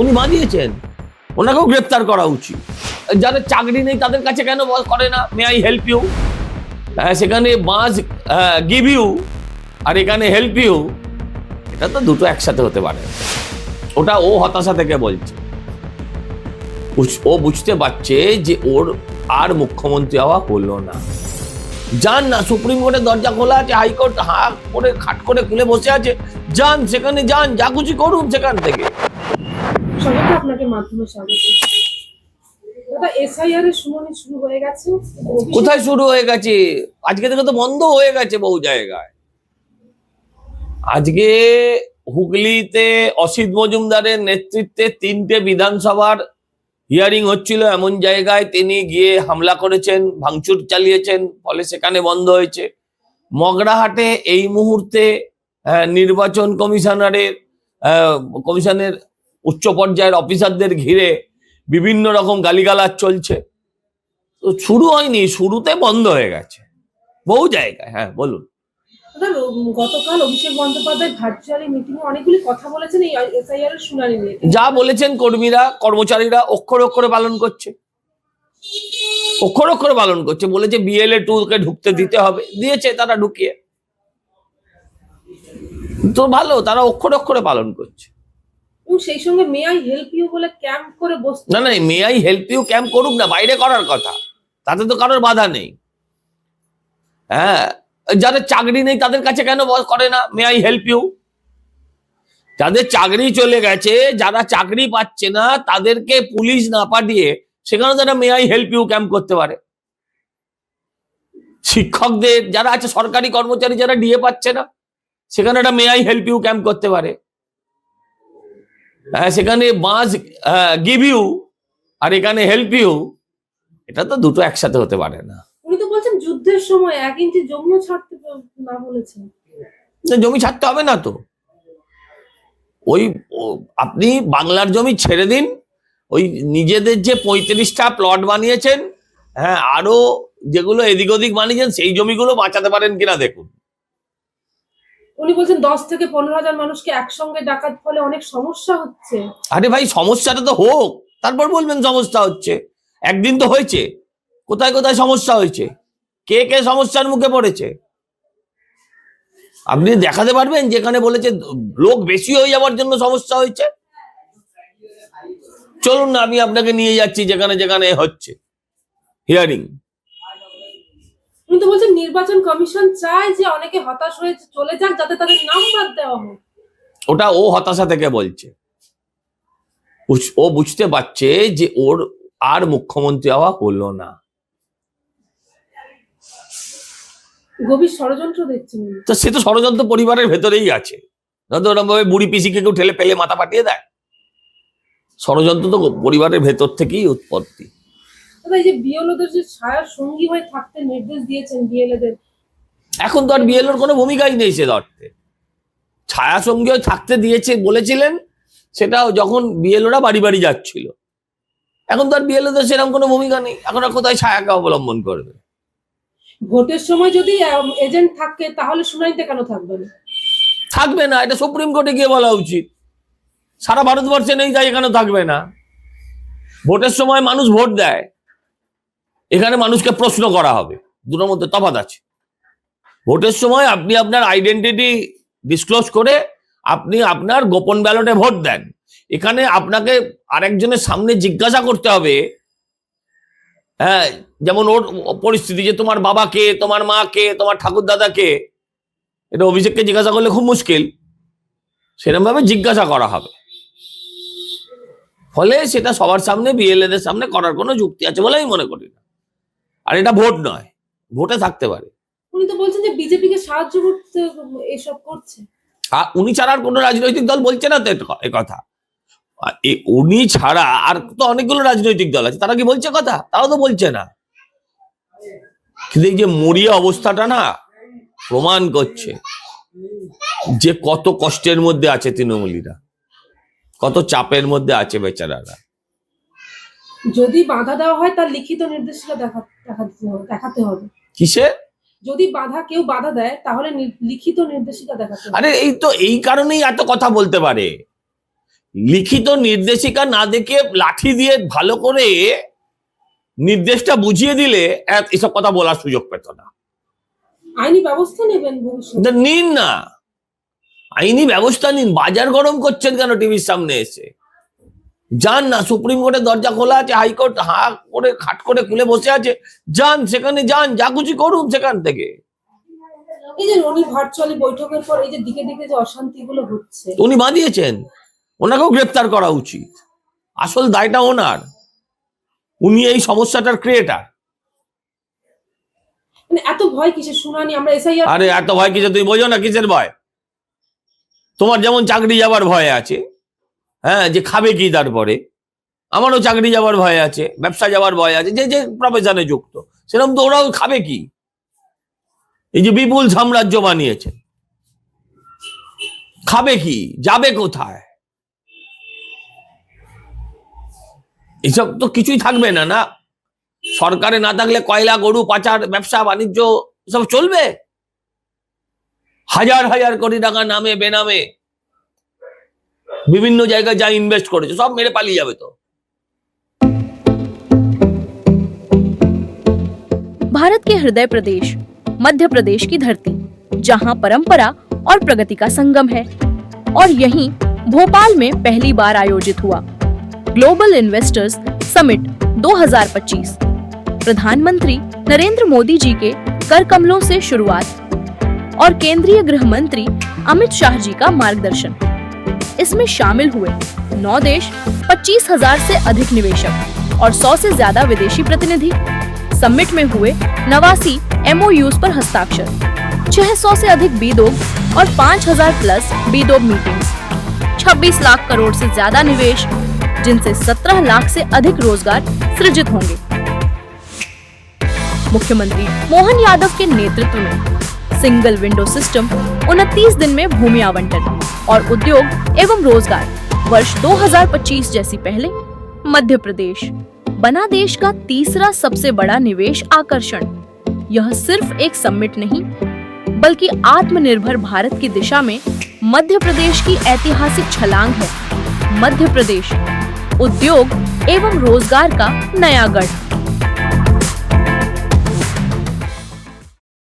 উনি বানিয়েছেন। ওনাকেও গ্রেপ্তার করা উচিত। যাদের চাকরি নেই, তাদের কাছে কেন করে না? মে আই হেল্প ইউ সেখানে বাজ গিভ ইউ আর এখানে হেল্প ইউ এটা তো দুটো একসাথে হতে পারে। ওটা ও হতাশা থেকে বলছে। ও বুঝতে পারছে যে ওর আর মুখ্যমন্ত্রী হওয়া হলো না। যান না, সুপ্রিম কোর্টের দরজা খোলা আছে, হাইকোর্ট হা করে খাট করে খুলে বসে আছে। যান, সেখানে যান, যা খুশি করুন সেখান থেকে। স্বাগত আপনাকে মাধ্যমে স্বাগত। কোথায় শুরু হয়ে গেছে? আজকে থেকে তো বন্ধ হয়ে গেছে বহু জায়গায়। আজকে হুগলিতে অসিত মজুমদারের নেতৃত্বে তিনটে বিধানসভার হিয়ারিং হচ্ছিল। এমন জায়গায় তিনি গিয়ে হামলা করেছেন, ভাঙচুর চালিয়েছেন, ফলে সেখানে বন্ধ হয়েছে। মগরাহাটে এই মুহূর্তে নির্বাচন কমিশনারের কমিশনের উচ্চ পর্যায়ের অফিসারদের ঘিরে বিভিন্ন রকম গালিগালাজ চলছে। তো শুরু হয়নি শুরুতে বন্ধ হয়ে গেছে। বহু জায়গায় হ্যাঁ বলুন। গতকাল অভিষেক বন্দ্যোপাধ্যায় ভার্চুয়ালি মিটিং এ অনেকগুলি কথা বলেছেন এই এসআইআর এর শুনানি নিয়ে। যা বলেছেন কর্মীরা কর্মচারীরা অক্ষর অক্ষরে পালন করছে। অক্ষর অক্ষরে পালন করছে বলেছে বিএলএ টু কে ঢুকতে দিতে হবে। দিয়েছে তারা ঢুকিয়ে। তো ভালো তারা অক্ষর অক্ষরে পালন করছে। সেই সঙ্গে মে আই হেল্প ইউ বলে ক্যাম্প করে বসতে না না may I help you camp করুক না বাইরে করার কথা। তাতে তো কারোর বাধা নেই। হ্যাঁ যাদের চাকরি নেই তাদের কাছে কেন করে না মে আই হেল্প ইউ যাদের চাকরি চলে গেছে যারা চাকরি পাচ্ছে না তাদেরকে পুলিশ না পাঠিয়ে সেখানে তারা may I help you camp করতে পারে। শিক্ষকদের যারা আছে সরকারি কর্মচারী যারা ডিএ পাচ্ছে না সেখানে একটা may I help you camp করতে পারে। সেখানে বাজ গিভ ইউ আর এখানে হেল্প ইউ এটা তো দুটো একসাথে হতে পারে না। উনি তো বলছেন যুদ্ধের সময় এক ইঞ্চি জমিও ছাড়তে না বলেছেন। জমি ছাড়তে হবে না তো। ওই আপনি বাংলার জমি ছেড়ে দিন ওই নিজেদের যে পঁয়ত্রিশটা প্লট বানিয়েছেন হ্যাঁ আরও যেগুলো এদিক ওদিক বানিয়েছেন সেই জমিগুলো বাঁচাতে পারেন কিনা দেখুন। উনি বলছেন দশ থেকে পনেরো হাজার মানুষকে একসঙ্গে ডাকার ফলে অনেক সমস্যা হচ্ছে। আরে ভাই, সমস্যাটা তো হোক। তারপর বলবেন সমস্যা হচ্ছে। একদিন তো হয়েছে। কোথায় কোথায় সমস্যা হয়েছে? কে কে সমস্যার মুখে পড়েছে? আপনি দেখাতে পারবেন যেখানে বলেছে লোক বেশি হয়ে যাওয়ার জন্য সমস্যা হয়েছে? চলুন না, আমি আপনাকে নিয়ে যাচ্ছি যেখানে যেখানে হচ্ছে। হিয়ারিং উনি তো বলছেন নির্বাচন কমিশন চায় যে অনেকে হতাশ হয়ে চলে যাক যাতে তাদের নাম বাদ দেওয়া হোক। ওটা ও হতাশা থেকে বলছে। ও বুঝতে পারছে যে ওর আর মুখ্যমন্ত্রী হওয়া হলো না। গভীর ষড়যন্ত্র দেখছেন তো সে তো ষড়যন্ত্র পরিবারের ভেতরেই আছে। ওরকম ভাবে বুড়ি পিসিকে কেউ ঠেলে পেলে মাথা পাঠিয়ে দেয়। ষড়যন্ত্র তো পরিবারের ভেতর থেকেই উৎপত্তি। এই যে বিএলওদের যে ছায়ার সঙ্গী হয়ে থাকতে নির্দেশ দিয়েছেন বিএলএদের এখন তো আর বিএলওর কোনো ভূমিকাই নেই সে ধরতে ছায়া সঙ্গেও থাকতে দিয়েছে বলেছিলেন সেটা যখন বিএলওরা বাড়ি বাড়ি যাচ্ছিল। এখন তো আর বিএলওদের সেরকম কোনো ভূমিকা নেই এখন আর কোথায় ছায়াকে অবলম্বন করবে? ভোটের সময় যদি এজেন্ট থাকে তাহলে শুনানিতে কেন থাকবে না? থাকবে না এটা সুপ্রিম কোর্টে গিয়ে বলা উচিত। সারা ভারতবর্ষে নেই তাই এখানে থাকবে না। ভোটের সময় মানুষ ভোট দেয়। এখানে মানুষকে প্রশ্ন করা হবে। দুটোর মধ্যে তফাৎ আছে। ভোটের সময় আপনি আপনার আইডেন্টিটি ডিসক্লোজ করে আপনি আপনার গোপন ব্যালটে ভোট দেন। এখানে আপনাকে আরেকজনের সামনে জিজ্ঞাসা করতে হবে হ্যাঁ যেমন ওর পরিস্থিতি যে তোমার বাবা কে তোমার মা কে তোমার ঠাকুর দাদা কে এটা অভিষেককে জিজ্ঞাসা করলে খুব মুশকিল। সেরকম ভাবে জিজ্ঞাসা করা হবে। ফলে সেটা সবার সামনে বিএলএদের সামনে করার কোনো যুক্তি আছে বলে আমি মনে করি না। আর এটা ভোট নয় ভোটে থাকতে পারে। উনি তো বলছেন যে বিজেপিকে সাহায্য করতে এসব করছে। আর উনি ছাড়া আর কোনো রাজনৈতিক দল বলছে না তো কথা। উনি ছাড়া আর তো অনেকগুলো রাজনৈতিক দল আছে তারা কি বলছে কথা? তারাও তো বলছে না। কিন্তু এই যে মরিয়া অবস্থাটা না প্রমাণ করছে যে কত কষ্টের মধ্যে আছে তৃণমূলীরা কত চাপের মধ্যে আছে বেচারারা। যদি বাধা দেওয়া হয় তার লিখিত নির্দেশিকা দেখা দেখাতে হবে দেখাতে হবে। কিসে? যদি বাধা কেউ বাধা দেয় তাহলে লিখিত নির্দেশিকা দেখাতে আরে এই তো এই কারণেই এত কথা বলতে পারে। লিখিত নির্দেশিকা না দেখে লাঠি দিয়ে ভালো করে নির্দেশটা বুঝিয়ে দিলে এসব কথা বলার সুযোগ পেত না। আইনি ব্যবস্থা নেবেন ভবিষ্যতে। নিন না। আইনি ব্যবস্থা নিন। বাজার গরম করছেন কেন টিভির সামনে এসে? যান না সুপ্রিম কোর্টের দরজা খোলা আছে হাইকোর্ট হা করে খাট করে খুলে বসে আছে যান সেখানে যান যা খুশি করুন সেখান থেকে। এই যে রনি ভার্চুয়ালি বৈঠকের পর এই যে দিকে দিকে যে অশান্তিগুলো হচ্ছে। উনি বাঁধিয়েছেন ওনাকেও গ্রেপ্তার করা উচিত। আসল দায়টা ওনার। উনি এই সমস্যাটার ক্রিয়েটার মানে এত ভয় কিসের শুনানি? আমরা এসআইআর আরে এত ভয় কিছু তুই বোঝো না কিসের ভয়? তোমার যেমন চাকরি যাবার ভয় আছে হ্যাঁ যে খাবে কি তারপরে? আমারও চাকরি যাবার ভয় আছে, ব্যবসা যাবার ভয় আছে, যে যে প্রফেশনে যুক্ত, সেরকম তো ওরাও খাবে কি? এই যে বিপুল সাম্রাজ্য বানিয়েছে। খাবে কি? যাবে কোথায়? এসব তো কিছুই থাকবে না না? সরকারে না থাকলে কয়লা, গরু, পাচার, ব্যবসা, বাণিজ্য সব চলবে? হাজার হাজার কোটি টাকা নামে, বেনামে বিভিন্ন জায়গায় যা ইনভেস্ট করেছে সব মেরে পালিয়ে যাবে তো भारत के हृदय प्रदेश मध्य प्रदेश की धरती जहां परंपरा और प्रगति का संगम है और यहीं भोपाल में पहली बार आयोजित हुआ ग्लोबल इन्वेस्टर्स समिट 2025 प्रधानमंत्री नरेंद्र मोदी जी के कर कमलों से शुरुआत और केंद्रीय गृह मंत्री अमित शाह जी का मार्गदर्शन इसमें शामिल हुए नौ देश, पच्चीस हज़ार से अधिक निवेशक और सौ से ज़्यादा विदेशी प्रतिनिधि। समिट में हुए नवासी एमओयूज पर हस्ताक्षर 600 से अधिक बीदोग और 5000 प्लस बीदोग मीटिंग्स 26 लाख करोड़ से ज़्यादा निवेश, जिनसे 17 लाख से अधिक रोज़गार सृजित होंगे। मुख्यमंत्री मोहन यादव के नेतृत्व में सिंगल विंडो सिस्टम 29 दिन में भूमि आवंटन और उद्योग एवं रोज़गार, वर्ष 2025 जैसी पहले, मध्य प्रदेश, बना देश का तीसरा सबसे बड़ा निवेश आकर्षण। यह सिर्फ़ एक समिट नहीं, बल्कि आत्मनिर्भर भारत की दिशा में मध्य प्रदेश की ऐतिहासिक छलांग है। मध्य प्रदेश, उद्योग एवं रोज़गार का नया गढ़।